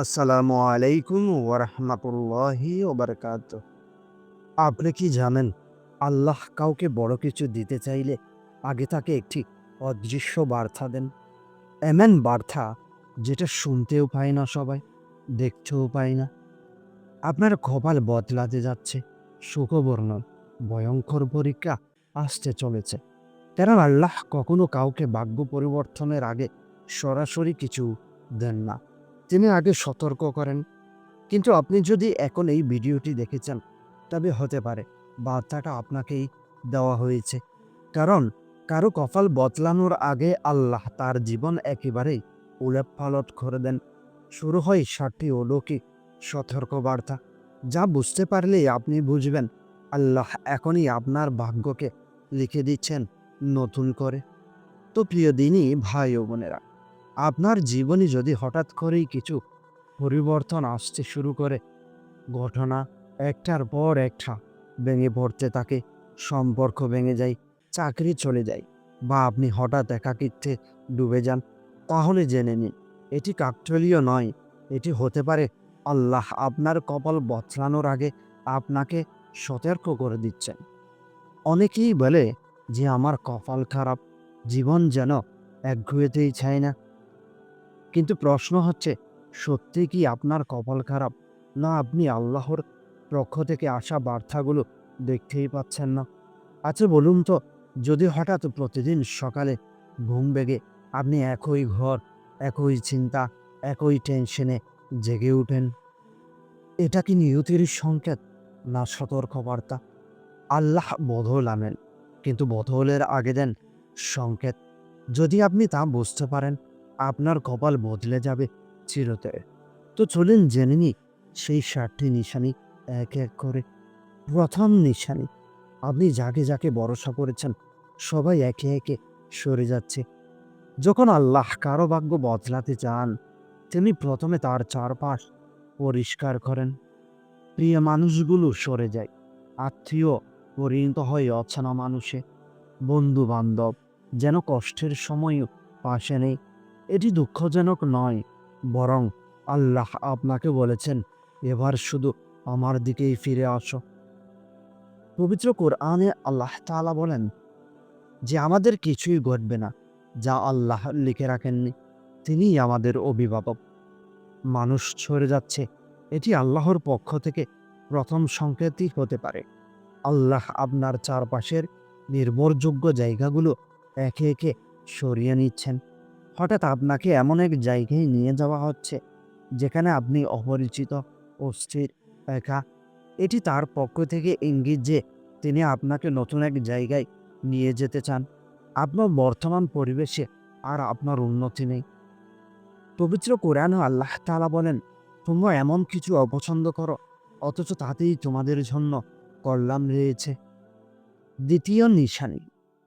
আসসালামু আলাইকুম ওরহমতুল্লাহি ওবরকাত আপনি কি জানেন, আল্লাহ কাউকে বড় কিছু দিতে চাইলে আগে তাকে একটি অদৃশ্য বার্তা দেন। এমন বার্তা যেটা শুনতেও পায় না সবাই, দেখতেও পায় না। আপনার কপাল বদলাতে যাচ্ছে সুখবর্ণ ভয়ঙ্কর পরীক্ষা আসতে চলেছে। কারণ আল্লাহ কখনো কাউকে ভাগ্য পরিবর্তনের আগে সরাসরি কিছু দেন না। তিনি আগে সতর্ক করেন। কিন্তু আপনি যদি এখন এই ভিডিওটি দেখেছেন, তবে হতে পারে বার্তাটা আপনাকেই দেওয়া হয়েছে। কারণ কারও কপাল বদলানোর আগে আল্লাহ তার জীবন একেবারেই উলট পালট করে দেন। শুরু হয় ষাটটি অলৌকিক সতর্ক বার্তা যা বুঝতে পারলেই আপনি বুঝবেন আল্লাহ এখনই আপনার ভাগ্যকে লিখে দিচ্ছেন নতুন করে। তো প্রিয় দিনই ভাই ও বোনেরা আপনার জীবনে যদি হঠাৎ করেই কিছু পরিবর্তন আসতে শুরু করে, ঘটনা একটার পর একটা ভেঙে পড়তে থাকে, সম্পর্ক ভেঙে যায়, চাকরি চলে যায় বা আপনি হঠাৎ একাকিত্বে ডুবে যান, তাহলে জেনে নিন, এটি কাকতলীয় নয়, এটি হতে পারে আল্লাহ আপনার কপাল বদলানোর আগে আপনাকে সতর্ক করে দিচ্ছেন। অনেকেই বলে যে, আমার কপাল খারাপ, জীবন যেন একগুয়েতেই চায় না। কিন্তু প্রশ্ন হচ্ছে, সত্যি কি আপনার কপাল খারাপ? না, আপনি আল্লাহর পক্ষ থেকে আসা বার্তাগুলো দেখতেই পাচ্ছেন না। আচ্ছা বলুন তো, যদি হঠাৎ প্রতিদিন সকালে ঘুম বেগে আপনি একই ঘর, একই চিন্তা, একই টেনশনে জেগে উঠেন, এটা কি নিয়তির সংকেত না সতর্ক বার্তা আল্লাহ বদল আনেন, কিন্তু বদলের আগে দেন সংকেত। যদি আপনি তা বুঝতে পারেন আপনার কপাল বদলে যাবে চিরতে তো চলেন জেনে নি সেই ষাটটি নিশানি এক এক করে। প্রথম নিশানি, আপনি যাকে যাকে ভরসা করেছেন, সবাই একে একে সরে যাচ্ছে। যখন আল্লাহ কারও ভাগ্য বদলাতে চান, তিনি প্রথমে তার চারপাশ পরিষ্কার করেন। প্রিয় মানুষগুলো সরে যায়, আত্মীয় পরিণত হয় অচেনা মানুষে। বন্ধু বান্ধব যেন কষ্টের সময়ও পাশে নেই। এটি দুঃখজনক নয়, বরং আল্লাহ আপনাকে বলেছেন, এবার শুধু আমার দিকেই ফিরে আসো। পবিত্র কোরআনে আল্লাহ তাআলা বলেন যে, আমাদের কিছুই ঘটবে না, যা আল্লাহ লিখে রাখেননি, তিনিই আমাদের অভিভাবক। মানুষ সরে যাচ্ছে, এটি আল্লাহর পক্ষ থেকে প্রথম সংকেতই হতে পারে। আল্লাহ আপনার চারপাশের নির্ভরযোগ্য জায়গাগুলো একে একে সরিয়ে নিচ্ছেন। হঠাৎ আপনাকে এমন এক জায়গায় নিয়ে যাওয়া হচ্ছে, যেখানে আপনি অপরিচিত অস্থির একা। এটি তার পক্ষ থেকে ইঙ্গিত যে তিনি আপনাকে নতুন এক জায়গায় নিয়ে যেতে চান। আপনার বর্তমান পরিবেশে আর আপনার উন্নতি নেই। পবিত্র কোরআন আল্লাহ তাআলা বলেন, তোমরা এমন কিছু অপছন্দ করো, অথচ তাতেই তোমাদের জন্য কল্যাণ রয়েছে। দ্বিতীয় নিশানি,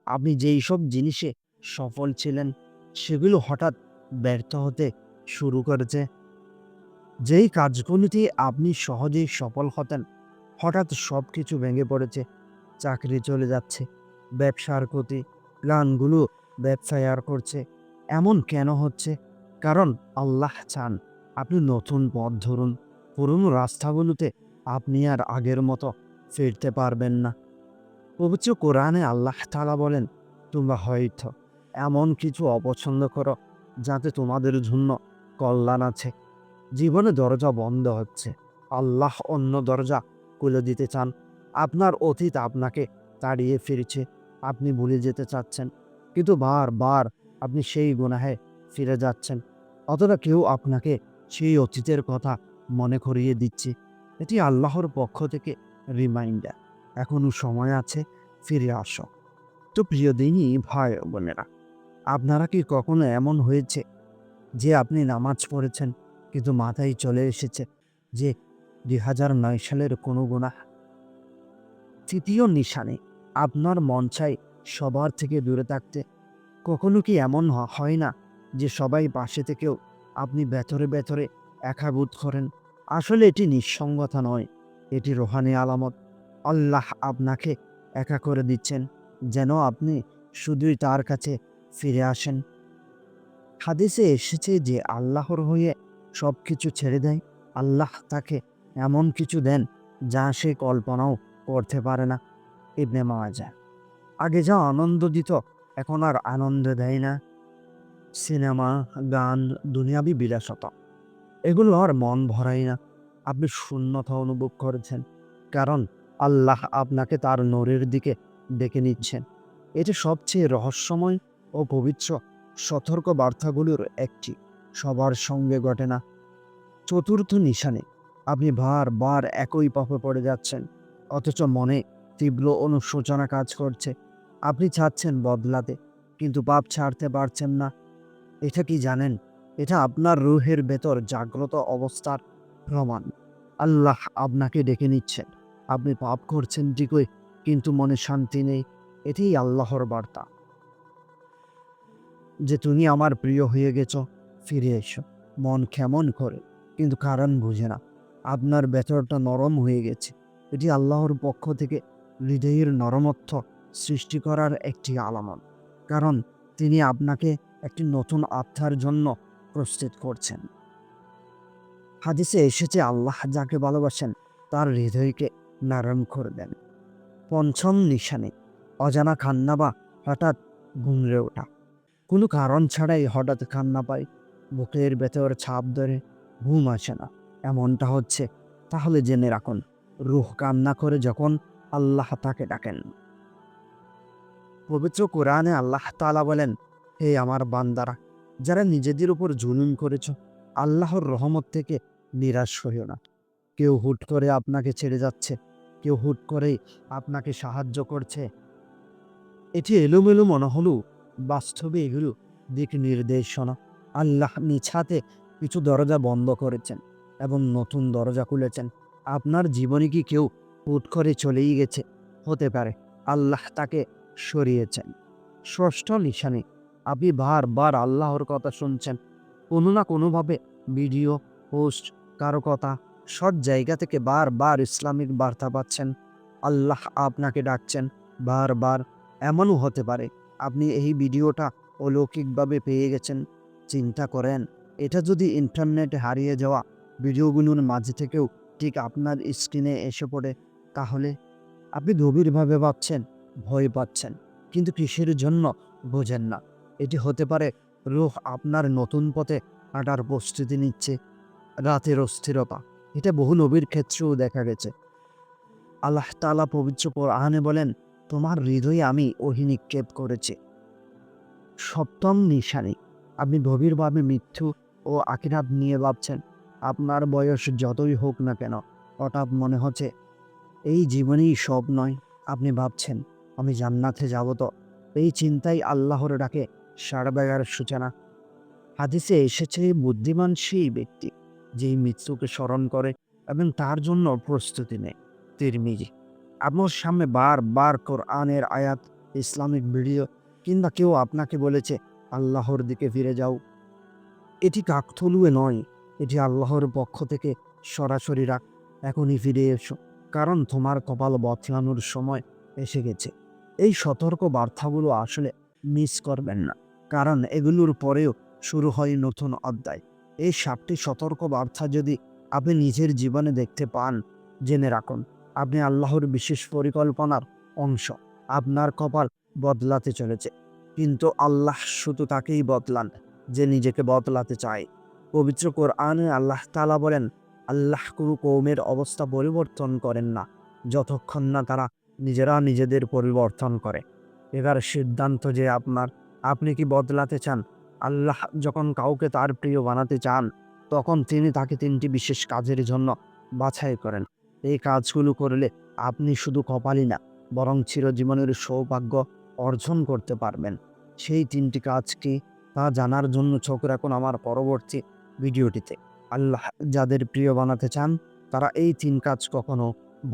আপনি যেই সব জিনিসে সফল ছিলেন সেগুলো হঠাৎ ব্যর্থ হতে শুরু করেছে। যেই কাজগুলিতে আপনি সহজেই সফল হতেন, হঠাৎ সব কিছু ভেঙে পড়েছে, চাকরি চলে যাচ্ছে, ব্যবসার ক্ষতি, প্ল্যানগুলো ব্যবসায় আর করছে। এমন কেন হচ্ছে? কারণ আল্লাহ চান আপনি নতুন পথ ধরুন, পুরনো রাস্তাগুলোতে আপনি আর আগের মতো ফিরতে পারবেন না। পবিত্র কোরআনে আল্লাহ তালা বলেন, তোমরা হয়তো এমন কিছু অপছন্দ করো যাতে তোমাদের জন্য কল্যাণ আছে। জীবনে দরজা বন্ধ হচ্ছে। আল্লাহ অন্য দরজা খুলে দিতে চান। আপনার অতীত আপনাকে তাড়িয়ে ফিরছে। আপনি ভুলে যেতে চাচ্ছেন। কিন্তু বার বার আপনি সেই গুনাহে ফিরে যাচ্ছেন। অতটা কেউ আপনাকে সেই অতীতের কথা মনে করিয়ে দিচ্ছে। এটি আল্লাহর পক্ষ থেকে রিমাইন্ডার এখনও সময় আছে, ফিরে আসো। তো প্রিয় দিনই ভাই বোনেরা আপনারা কি কখনো এমন হয়েছে যে আপনি নামাজ পড়েছেন, কিন্তু মাথায় চলে এসেছে যে দুই হাজার নয় সালের কোনো গুণা তৃতীয় নিশানে আপনার মন চাই সবার থেকে দূরে থাকতে। কখনো কি এমন হয় না যে সবাই পাশে থেকেও আপনি ভেতরে ভেতরে একাবোধ করেন? আসলে এটি নিঃসঙ্গতা নয়, এটি রোহানি আলামত। আল্লাহ আপনাকে একা করে দিচ্ছেন, যেন আপনি শুধুই তার কাছে ফিরে আসেন। হাদিসে এসেছে যে, আল্লাহর হয়ে সব কিছু ছেড়ে দেয়। আল্লাহ তাকে এমন কিছু দেন যা সে কল্পনাও করতে পারে না। ইবনে মাওয়াজা আগে যা আনন্দ দিত, এখন আর আনন্দ দেয় না। সিনেমা, গান, দুনিয়াবি বিলাসতা। এগুলো আর মন ভরাই না। আপনি শূন্যতা অনুভব করেছেন, কারণ আল্লাহ আপনাকে তার নরের দিকে ডেকে নিচ্ছেন। এটি সবচেয়ে রহস্যময় ও পবিত্র সতর্ক বার্তাগুলোর একটি। সবার সঙ্গে ঘটে না। চতুর্থ নিশানে আপনি বারবার একই পাপে পড়ে যাচ্ছেন, অথচ মনে তীব্র অনুশোচনা কাজ করছে। আপনি চাচ্ছেন বদলাতে, কিন্তু পাপ ছাড়তে পারছেন না। এটা কি জানেন? এটা আপনার রুহের ভেতর জাগ্রত অবস্থার প্রমাণ। আল্লাহ আপনাকে ডেকে নিচ্ছেন। আপনি পাপ করছেন ঠিকই, কিন্তু মনে শান্তি নেই। এটাই আল্লাহর বার্তা। যে তুমি আমার প্রিয় হয়ে গেছ, ফিরে এসো। মন কেমন করে? কিন্তু কারণ বুঝে না। আপনার ভেতরটা নরম হয়ে গেছে। এটি আল্লাহর পক্ষ থেকে হৃদয়ের নরমত্ব সৃষ্টি করার একটি আলামত। কারণ তিনি আপনাকে একটি নতুন আত্মার জন্য প্রস্তুত করছেন। হাদিসে এসেছে, আল্লাহ যাকে ভালোবাসেন, তার হৃদয়কে নরম করে দেন। পঞ্চম নিশানে, অজানা কান্না বা হঠাৎ ঘুমড়ে ওঠা। কোনো কারণ ছাড়াই হঠাৎ কান্না পাই বুকের ভেতর ছাপ ধরে ঘুম আসে না। এমনটা হচ্ছে। তাহলে জেনে রাখুন, রুহ কান্না করে যখন আল্লাহ তাকে ডাকেন। পবিত্র কোরআনে আল্লাহ তাআলা বলেন, হে আমার বান্দারা, যারা নিজেদের উপর জুলুম করেছ, আল্লাহর রহমত থেকে নিরাশ হইও না। কেউ হুট করে আপনাকে ছেড়ে যাচ্ছে, কেউ হুট করেই আপনাকে সাহায্য করছে। এটি এলোমেলো মনে হলেও বাস্তবে এগুলো দিক নির্দেশনা। আল্লাহ নিছাতে কিছু দরজা বন্ধ করেছেন এবং নতুন দরজা খুলেছেন। আপনার জীবনে কি কেউ হুট করে চলেই গেছে? হতে পারে। আল্লাহ তাকে সরিয়েছেন। ষষ্ঠ নিশানে আপনি বারবার আল্লাহর কথা শুনছেন। কোনো না কোনোভাবে ভিডিও, পোস্ট, কারও কথা, সব জায়গা থেকে বারবার ইসলামিক বার্তা পাচ্ছেন। আল্লাহ আপনাকে ডাকছেন বারবার। এমনও হতে পারে আপনি এই ভিডিওটা অলৌকিকভাবে পেয়ে গেছেন, চিন্তা করেন। এটা যদি ইন্টারনেটে হারিয়ে যাওয়া ভিডিওগুলোর মাঝে থেকেও ঠিক আপনার স্ক্রিনে এসে পড়ে, তাহলে আপনি গভীরভাবে ভাবছেন, ভয় পাচ্ছেন। কিন্তু কিসের জন্য বোঝেন না। এটি হতে পারে রুহ আপনার নতুন পথে হাঁটার প্রস্তুতি নিচ্ছে, রাতের অস্থিরতা। এটা বহু নবীর ক্ষেত্রেও দেখা গেছে। আল্লাহ তালা পবিত্র আহানে বলেন তোমার হৃদয়ে আমি ওহি নিক্ষেপ করেছি। সপ্তম নিশানি, আপনি গভীরভাবে মৃত্যু ও আকিরাত নিয়ে ভাবছেন। আপনার বয়স যতই হোক না কেন, হঠাৎ মনে হচ্ছে এই জীবনেই সব নয়, আপনি ভাবছেন, আমি জান্নাতে যাব তো? এই চিন্তাই আল্লাহর ডাকে সারবেগার সূচনা। হাদিসে এসেছে বুদ্ধিমান সেই ব্যক্তি, যেই মৃত্যুকে স্মরণ করে এবং তার জন্য প্রস্তুতি নেয়। তিরমিজি আপনার সামনে বার বার কোরআনের আয়াত, ইসলামিক ভিডিও কিংবা কেউ আপনাকে বলেছে, আল্লাহর দিকে ফিরে যাও। এটি কাকথলুয়ে নয়। এটি আল্লাহর পক্ষ থেকে সরাসরি রাখ, এখনই ফিরে এসো। কারণ তোমার কপাল বদলানোর সময় এসে গেছে। এই সতর্ক বার্তাগুলো আসলে মিস করবেন না। কারণ এগুলোর পরেও শুরু হয় নতুন অধ্যায়। এই সাতটি সতর্ক বার্তা যদি আপনি নিজের জীবনে দেখতে পান, জেনে রাখুন। আপনি আল্লাহর বিশেষ পরিকল্পনার অংশ। আপনার কপাল বদলাতে চলেছে। কিন্তু আল্লাহ শুধু তাকেই বদলান যে নিজেকে বদলাতে চায়। পবিত্র কোরআনে আল্লাহ তালা বলেন, আল্লাহ কোনো কৌমের অবস্থা পরিবর্তন করেন না, যতক্ষণ না তারা নিজেরা নিজেদের পরিবর্তন করে। এবার সিদ্ধান্ত যে আপনার, আপনি কি বদলাতে চান? আল্লাহ যখন কাউকে তার প্রিয় বানাতে চান, তখন তিনি তাকে তিনটি বিশেষ কাজের জন্য বাছাই করেন। এই কাজগুলো করলে আপনি শুধু কপালই না, বরং চিরজীবনের সৌভাগ্য অর্জন করতে পারবেন। সেই তিনটি কাজ কি তা জানার জন্য চোখ রাখুন আমার পরবর্তী ভিডিওটিতে। আল্লাহ যাদের প্রিয় বানাতে চান, তারা এই তিন কাজ কখনো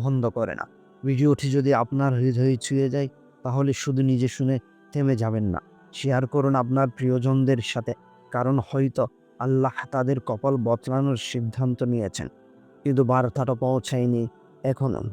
বন্ধ করে না। ভিডিওটি যদি আপনার হৃদয়ে ছুঁয়ে যায়, তাহলে শুধু নিজে শুনে থেমে যাবেন না। শেয়ার করুন আপনার প্রিয়জনদের সাথে, কারণ হয়তো আল্লাহ তাদের কপাল বদলানোর সিদ্ধান্ত নিয়েছেন। কিন্তু বার্তাটা পৌঁছায়নি এখনও